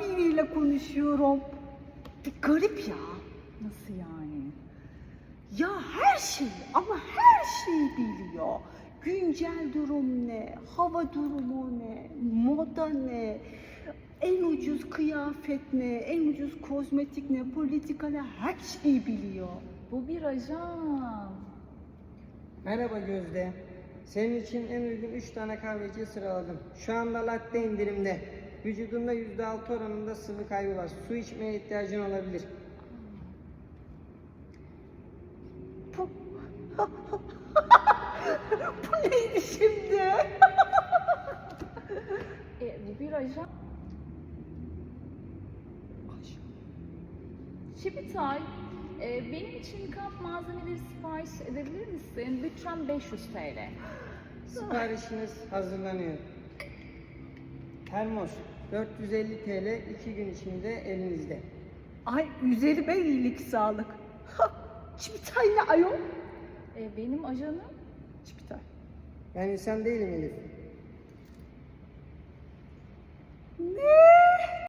biriyle konuşuyorum. Bir garip ya. Nasıl yani? Ya her şeyi ama her şeyi biliyor. Güncel durum ne, hava durumu ne, moda ne, en ucuz kıyafet ne, en ucuz kozmetik ne, politika ne, her şeyi biliyor. Bu bir ajan. Merhaba Gözde. Senin için en uygun 3 tane kahveci sıraladım. Şu anda latte indirimde. Vücudunda %6 oranında sıvı kaybı var. Su içmeye ihtiyacın olabilir. Bu, bu neydi şimdi? E, bu bir ajan. Çibitay, e, benim için kamp malzemeleri sipariş edebilir misin? Bütçem 500 TL. Siparişiniz hazırlanıyor. Termos 450 TL 2 gün içinde elinizde. Ay üzerime iyilik sağlık. Ha, Çivitay ne ayol? E, benim ajanım Çivitay. Ben insan değilim Elif.